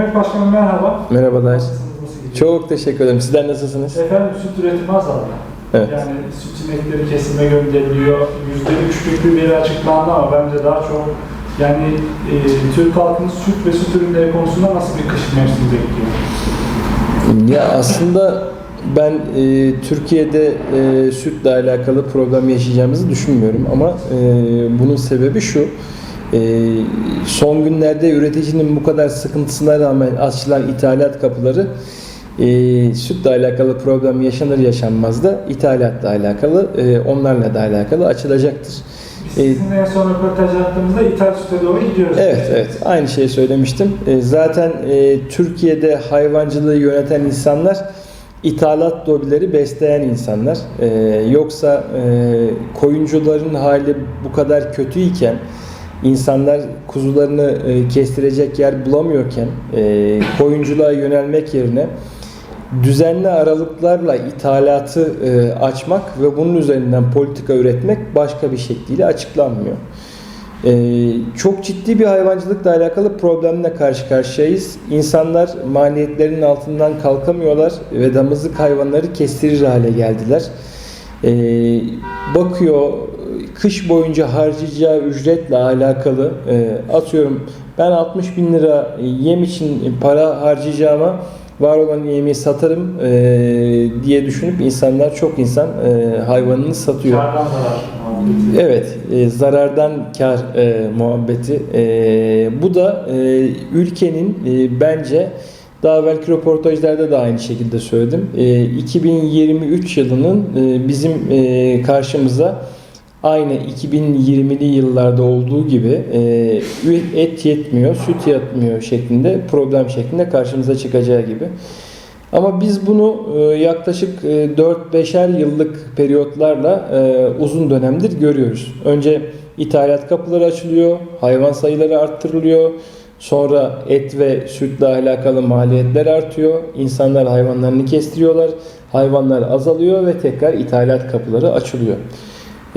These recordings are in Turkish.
Mehmet Başkanım merhaba. Merhabalar. Çok teşekkür ederim. Sizler nasılsınız? Efendim süt üretimi azaldı. Evet. Yani süt inekleri kesime gönderiliyor. Yüzde üçlük bir veri açıklandı ama bence daha çok yani e, Türk halkının süt ve süt ürünleri konusunda nasıl bir kış mevsimi bekliyor? Ya aslında ben e, Türkiye'de e, sütle alakalı problem yaşayacağımızı düşünmüyorum ama e, bunun sebebi şu. E, son günlerde üreticinin bu kadar sıkıntısına rağmen açılan ithalat kapıları e, sütle alakalı problem yaşanır yaşanmaz da ithalatla alakalı, e, onlarla da alakalı açılacaktır. Biz E, sizinle en son röportaj yaptığımızda ithal süte doğru gidiyoruz. Evet, evet. Aynı şeyi söylemiştim. E, Zaten e, Türkiye'de hayvancılığı yöneten insanlar ithalat lobileri besleyen insanlar. E, Yoksa e, koyuncuların hali bu kadar kötüyken insanlar kuzularını e, kestirecek yer bulamıyorken e, koyunculuğa yönelmek yerine düzenli aralıklarla ithalatı e, açmak ve bunun üzerinden politika üretmek başka bir şekliyle açıklanmıyor. Ee, çok ciddi bir hayvancılıkla alakalı problemle karşı karşıyayız. İnsanlar maliyetlerin altından kalkamıyorlar ve damızlık hayvanları kestirir hale geldiler. Ee, bakıyor kış boyunca harcayacağı ücretle alakalı e, atıyorum ben 60 bin lira yem için para harcayacağıma var olan yemi satarım e, diye düşünüp insanlar çok insan e, hayvanını satıyor. Kardan zarar. Evet, e, zarardan kar e, muhabbeti. E, bu da e, ülkenin e, bence daha belki röportajlarda da aynı şekilde söyledim. E, 2023 yılının e, bizim e, karşımıza aynı 2020'li yıllarda olduğu gibi e, et yetmiyor, süt yetmiyor şeklinde problem şeklinde karşımıza çıkacağı gibi. Ama biz bunu e, yaklaşık e, 4-5'er yıllık periyotlarla e, uzun dönemdir görüyoruz. Önce ithalat kapıları açılıyor, hayvan sayıları arttırılıyor. Sonra et ve sütle alakalı maliyetler artıyor. İnsanlar hayvanlarını kestiriyorlar. Hayvanlar azalıyor ve tekrar ithalat kapıları açılıyor.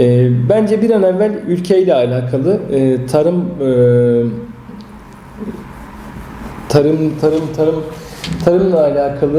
E, Bence bir an evvel ülkeyle alakalı e, tarım e, tarım tarım tarım tarımla alakalı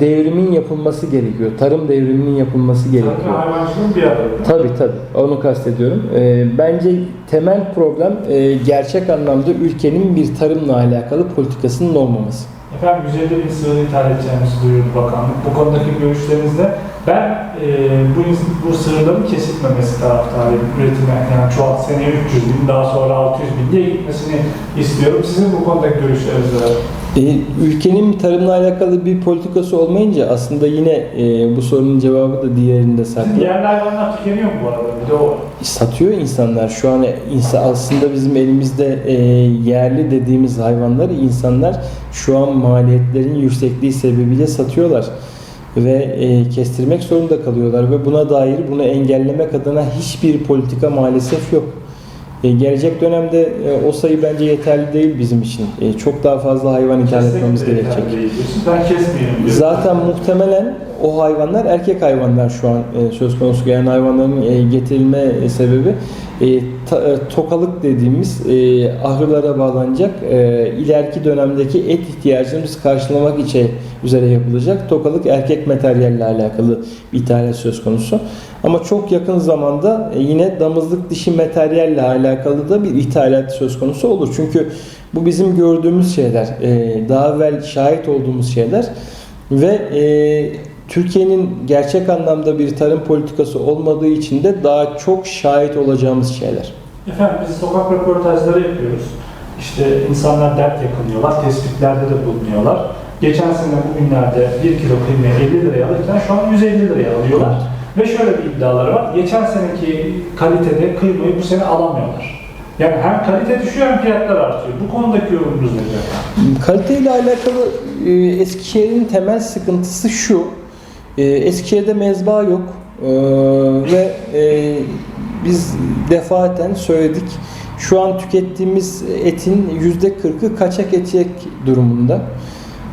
devrimin yapılması gerekiyor. Tarım devriminin yapılması Tarım gerekiyor. hayvancılığın bir arada. Tabii tabii. Onu kastediyorum. Ee, bence temel problem e, gerçek anlamda ülkenin bir tarımla alakalı politikasının olmaması. Efendim 150 bin sığır ithal edeceğimizi duyurdu bakanlık. Bu konudaki görüşlerinizde ben e, bu, bu sığırların kesilmemesi taraftarıyım üretime. Yani çoğalt seneye 300 bin daha sonra 600 bin diye gitmesini istiyorum. Sizin bu konudaki görüşleriniz neler? E, ülkenin tarımla alakalı bir politikası olmayınca aslında yine e, bu sorunun cevabı da diğerinde saklı. Yerli hayvanlar tükeniyor mu bu arada? Bir de o var. satıyor insanlar. Şu an insan aslında bizim elimizde e, yerli dediğimiz hayvanları insanlar şu an maliyetlerin yüksekliği sebebiyle satıyorlar ve e, kestirmek zorunda kalıyorlar ve buna dair bunu engellemek adına hiçbir politika maalesef yok. E, gelecek dönemde e, o sayı bence yeterli değil bizim için. E, çok daha fazla hayvan ithal etmemiz gerekecek. Ben kesmeyeyim diyorum. Zaten muhtemelen o hayvanlar erkek hayvanlar şu an e, söz konusu yani hayvanların e, getirilme e, sebebi e, ta- e, tokalık dediğimiz e, ahırlara bağlanacak e, ileriki dönemdeki et ihtiyacımızı karşılamak için üzere yapılacak tokalık erkek materyalle alakalı bir ithalat söz konusu. Ama çok yakın zamanda e, yine damızlık dişi materyalle alakalı da bir ithalat söz konusu olur. Çünkü bu bizim gördüğümüz şeyler, e, daha evvel şahit olduğumuz şeyler ve e, Türkiye'nin gerçek anlamda bir tarım politikası olmadığı için de daha çok şahit olacağımız şeyler. Efendim biz sokak röportajları yapıyoruz. İşte insanlar dert yakınıyorlar, tespitlerde de bulunuyorlar. Geçen sene bugünlerde 1 kilo kıymayı 50 liraya alırken şu an 150 liraya alıyorlar. Ve şöyle bir iddiaları var. Geçen seneki kalitede kıymayı bu sene alamıyorlar. Yani hem kalite düşüyor hem fiyatlar artıyor. Bu konudaki yorumunuz nedir efendim? Kaliteyle alakalı e, Eskişehir'in temel sıkıntısı şu. E, Eskişehir'de mezba yok E, ve e, biz defaten söyledik. Şu an tükettiğimiz etin %40'ı kaçak et durumunda.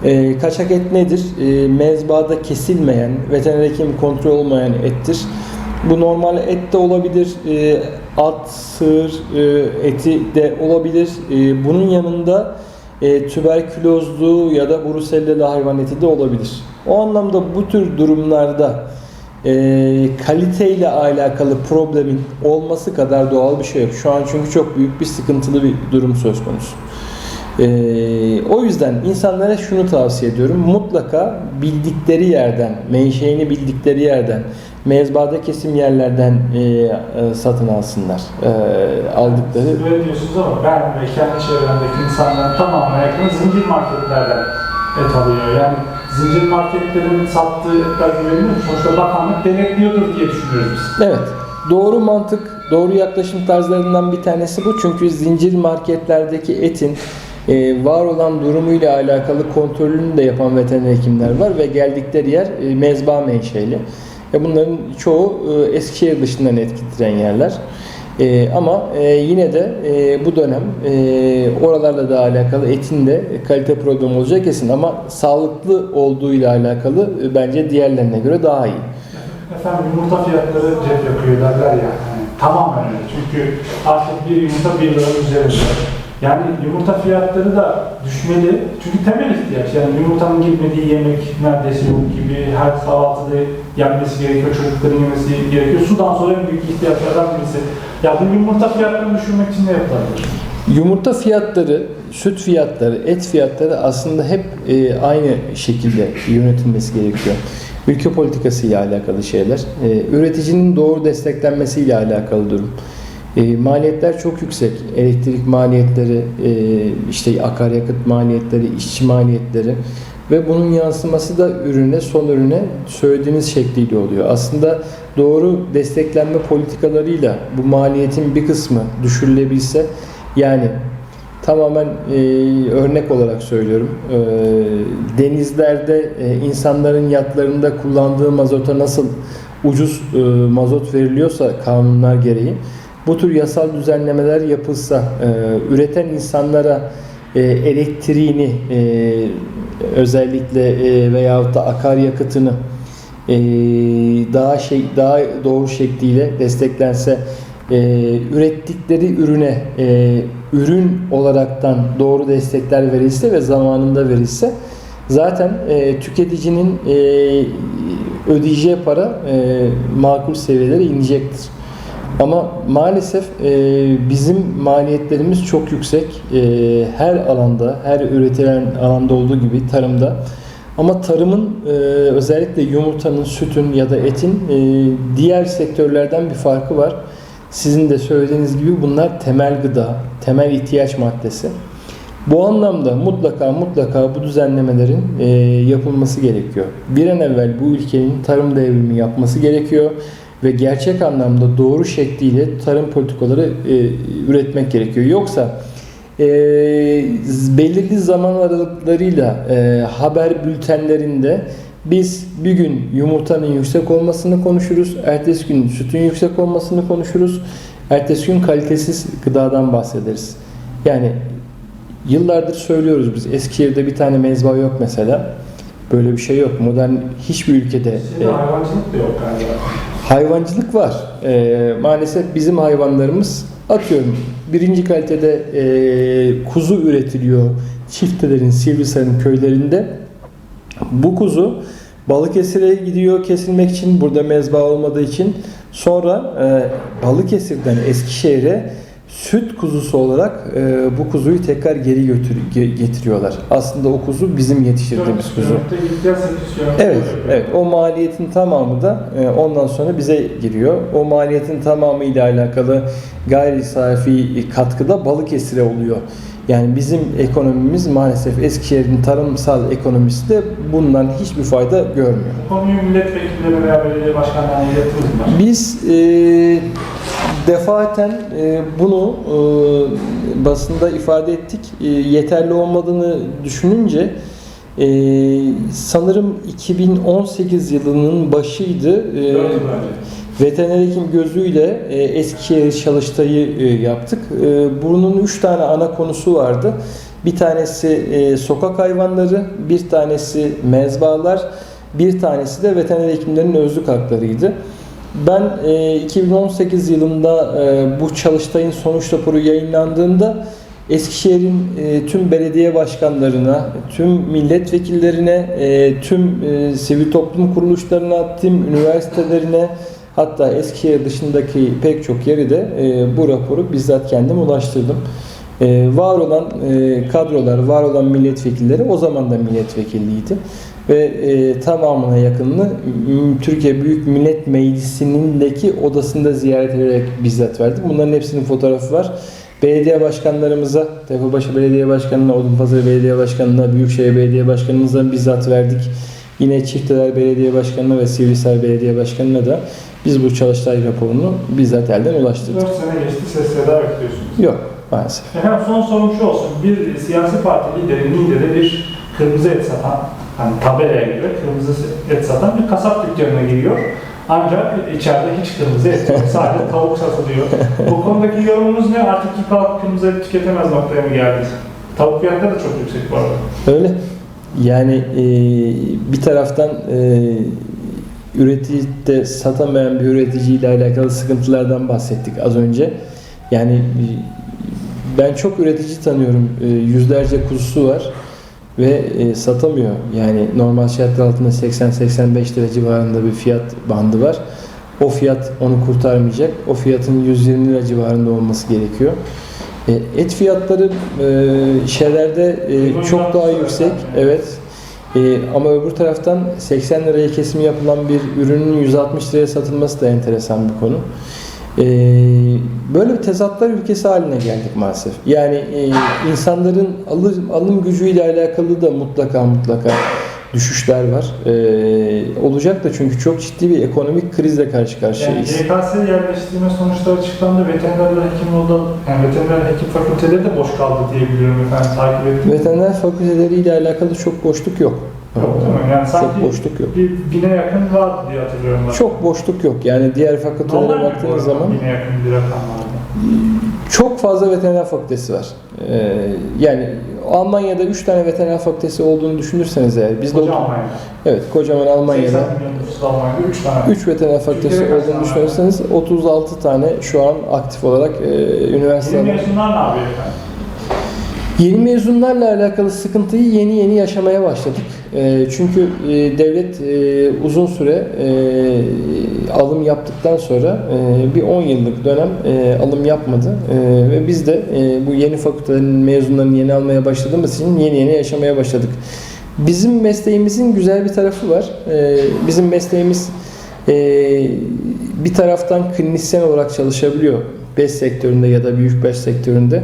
E, kaçak et nedir? Mezbada kesilmeyen, veteriner hekim kontrol olmayan ettir. Bu normal et de olabilir, e, at, sığır e, eti de olabilir. Bunun yanında e, tüberkülozlu ya da brusellela hayvan eti de olabilir. O anlamda bu tür durumlarda e, kaliteyle alakalı problemin olması kadar doğal bir şey yok. Şu an çünkü çok büyük bir sıkıntılı bir durum söz konusu. Ee, o yüzden insanlara şunu tavsiye ediyorum. Mutlaka bildikleri yerden, menşeini bildikleri yerden, mezbada kesim yerlerden e, e, satın alsınlar. E, aldıkları. Siz böyle diyorsunuz ama ben ve kendi çevremdeki insanların tamamına yakını zincir marketlerden et alıyor. Yani zincir marketlerin sattığı etler güvenilir mi? Sonuçta bakanlık denetliyordur diye düşünüyoruz biz. Evet. Doğru mantık, doğru yaklaşım tarzlarından bir tanesi bu. Çünkü zincir marketlerdeki etin e, var olan durumuyla alakalı kontrolünü de yapan veteriner hekimler var ve geldikleri yer e, mezba menşeli. E, bunların çoğu e, Eskişehir dışından et getiren yerler. E, ama e, yine de e, bu dönem e, oralarla da alakalı etin de kalite problemi olacak kesin ama sağlıklı olduğuyla alakalı e, bence diğerlerine göre daha iyi. Efendim yumurta fiyatları cep yapıyor derler ya. Yani tamamen. Çünkü artık bir yumurta bir liranın üzerinde. Yani yumurta fiyatları da düşmeli. Çünkü temel ihtiyaç. Yani yumurtanın girmediği yemek neredeyse yok gibi. Her kahvaltıda yenmesi gerekiyor. Çocukların yemesi gerekiyor. Sudan sonra en büyük ihtiyaçlardan birisi. Ya bu yumurta fiyatlarını düşürmek için ne yapılabilir? Yumurta fiyatları, süt fiyatları, et fiyatları aslında hep e, aynı şekilde yönetilmesi gerekiyor. Ülke politikası ile alakalı şeyler. E, üreticinin doğru desteklenmesiyle alakalı durum. E, maliyetler çok yüksek. Elektrik maliyetleri, e, işte akaryakıt maliyetleri, işçi maliyetleri ve bunun yansıması da ürüne, son ürüne söylediğiniz şekliyle oluyor. Aslında doğru desteklenme politikalarıyla bu maliyetin bir kısmı düşürülebilse yani tamamen e, örnek olarak söylüyorum. E, denizlerde e, insanların yatlarında kullandığı mazota nasıl ucuz e, mazot veriliyorsa kanunlar gereği bu tür yasal düzenlemeler yapılsa e, üreten insanlara e, elektriğini e, özellikle e, veyahut da akaryakıtını e, daha şey daha doğru şekliyle desteklense e, ürettikleri ürüne e, ürün olaraktan doğru destekler verilse ve zamanında verilse zaten e, tüketicinin e, ödeyeceği para e, makul seviyelere inecektir. Ama maalesef e, bizim maliyetlerimiz çok yüksek. E, her alanda, her üretilen alanda olduğu gibi tarımda. Ama tarımın e, özellikle yumurtanın, sütün ya da etin e, diğer sektörlerden bir farkı var. Sizin de söylediğiniz gibi bunlar temel gıda, temel ihtiyaç maddesi. Bu anlamda mutlaka mutlaka bu düzenlemelerin e, yapılması gerekiyor. Bir an evvel bu ülkenin tarım devrimi yapması gerekiyor ve gerçek anlamda doğru şekliyle tarım politikaları e, üretmek gerekiyor. Yoksa e, belirli zaman aralıklarıyla e, haber bültenlerinde biz bir gün yumurtanın yüksek olmasını konuşuruz, ertesi gün sütün yüksek olmasını konuşuruz, ertesi gün kalitesiz gıdadan bahsederiz. Yani yıllardır söylüyoruz biz Eskişehir'de bir tane mezba yok mesela. Böyle bir şey yok. Modern hiçbir ülkede Sizde e, hayvancılık da yok galiba. Hayvancılık var. Ee, maalesef bizim hayvanlarımız atıyorum birinci kalitede e, kuzu üretiliyor çiftelerin, Sivrisar'ın köylerinde. Bu kuzu Balıkesir'e gidiyor kesilmek için burada mezba olmadığı için sonra e, Balıkesir'den Eskişehir'e süt kuzusu olarak e, bu kuzuyu tekrar geri götür ge- getiriyorlar. Aslında o kuzu bizim yetiştirdiğimiz kuzu. Kilometre gideceğiz, 800 kilometre Evet, evet. O maliyetin tamamı da e, ondan sonra bize giriyor. O maliyetin tamamı ile alakalı gayri safi katkıda Balıkesir'e oluyor. Yani bizim ekonomimiz maalesef Eskişehir'in tarımsal ekonomisi de bundan hiçbir fayda görmüyor. Bu konuyu milletvekilleri veya belediye başkanlarına iletiriz mi? Biz e, defaten e, bunu e, basında ifade ettik. E, yeterli olmadığını düşününce e, sanırım 2018 yılının başıydı. E, veteriner hekim gözüyle e, Eskişehir çalıştayı e, yaptık. E, bunun üç tane ana konusu vardı. Bir tanesi e, sokak hayvanları, bir tanesi mezbalar, bir tanesi de veteriner hekimlerin özlük haklarıydı. Ben e, 2018 yılında e, bu çalıştayın sonuç raporu yayınlandığında Eskişehir'in e, tüm belediye başkanlarına, tüm milletvekillerine, e, tüm e, sivil toplum kuruluşlarına, tüm üniversitelerine hatta Eskişehir dışındaki pek çok yeri de e, bu raporu bizzat kendim ulaştırdım. E, var olan e, kadrolar, var olan milletvekilleri o zaman da milletvekilliydi ve e, tamamına yakınını Türkiye Büyük Millet Meclisi'ndeki odasında ziyaret ederek bizzat verdim. Bunların hepsinin fotoğrafı var. Belediye başkanlarımıza, Tepebaşı Belediye Başkanı'na, Odunpazarı Belediye Başkanı'na, Büyükşehir Belediye Başkanımıza bizzat verdik. Yine Çifteler Belediye Başkanı'na ve Sivrisar Belediye Başkanı'na da biz bu çalıştay raporunu bizzat elden ulaştırdık. 4 sene geçti ses seda bekliyorsunuz. Yok maalesef. Efendim son sorum şu olsun. Bir siyasi parti lideri Niğde'de bir kırmızı et satan, hani tabelaya göre kırmızı et satan bir kasap dükkanına giriyor. Ancak içeride hiç kırmızı et yok. Sadece tavuk satılıyor. Bu konudaki yorumunuz ne? Artık Türk halkı kırmızı et tüketemez noktaya mı geldik? Tavuk fiyatları da çok yüksek bu arada. Öyle. Yani e, bir taraftan e, üreticide satamayan bir üreticiyle alakalı sıkıntılardan bahsettik az önce. Yani e, ben çok üretici tanıyorum. E, yüzlerce kuzusu var ve e, satamıyor. Yani normal şartlar altında 80-85 lira civarında bir fiyat bandı var. O fiyat onu kurtarmayacak. O fiyatın 120 lira civarında olması gerekiyor. E, Et fiyatları e, şeylerde e, çok daha yüksek. Evet. E, ama öbür taraftan 80 liraya kesimi yapılan bir ürünün 160 liraya satılması da enteresan bir konu. E, böyle bir tezatlar ülkesi haline geldik maalesef. Yani e, insanların alım, alım gücüyle alakalı da mutlaka mutlaka düşüşler var. E, olacak da çünkü çok ciddi bir ekonomik krizle karşı Yani karşıyayız. YKS yerleştirme sonuçları açıklandı. Veterinerler hekim oldu. Yani veteriner hekim fakülteleri de boş kaldı diye biliyorum efendim. Takip ettim. Veteriner fakülteleriyle alakalı çok boşluk yok. Yok değil mi? Yani sanki çok boşluk yok. bir bine yakın vardı diye hatırlıyorum ben. Çok boşluk yok. Yani diğer fakültelere Normal mi bu baktığınız arada zaman Bine yakın bir rakam vardı. çok fazla veteriner fakültesi var. Ee, yani Almanya'da 3 tane veteriner fakültesi olduğunu düşünürseniz eğer biz de Koca Almanya'da. evet kocaman 80 Almanya'da milyon nüfus Almanya'da 3 tane. 3 veteriner fakültesi Türkiye'de kaç olduğunu tane düşünürseniz 36 tane şu an aktif olarak e, Yeni üniversite mezunlar ne yapıyor efendim? Yeni mezunlarla alakalı sıkıntıyı yeni yeni yaşamaya başladık. E, çünkü e, devlet e, uzun süre e, alım yaptıktan sonra bir 10 yıllık dönem alım yapmadı. Ve biz de bu yeni fakültelerin mezunlarını yeni almaya başladığımız için yeni yeni yaşamaya başladık. Bizim mesleğimizin güzel bir tarafı var. Bizim mesleğimiz bir taraftan klinisyen olarak çalışabiliyor. Bes sektöründe ya da büyükbaş sektöründe.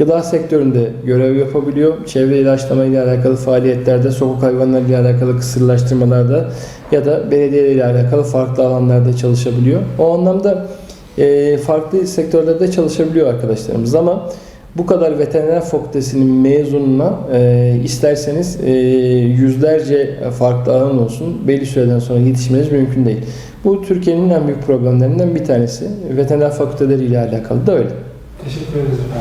Gıda sektöründe görev yapabiliyor. Çevre ilaçlama ile alakalı faaliyetlerde, sokak hayvanları ile alakalı kısırlaştırmalarda ya da belediye ile alakalı farklı alanlarda çalışabiliyor. O anlamda e, farklı sektörlerde çalışabiliyor arkadaşlarımız ama bu kadar veteriner fakültesinin mezununa e, isterseniz e, yüzlerce farklı alan olsun belli süreden sonra yetişmeniz mümkün değil. Bu Türkiye'nin en büyük problemlerinden bir tanesi. Veteriner fakülteleri ile alakalı da öyle. Teşekkür ederiz efendim.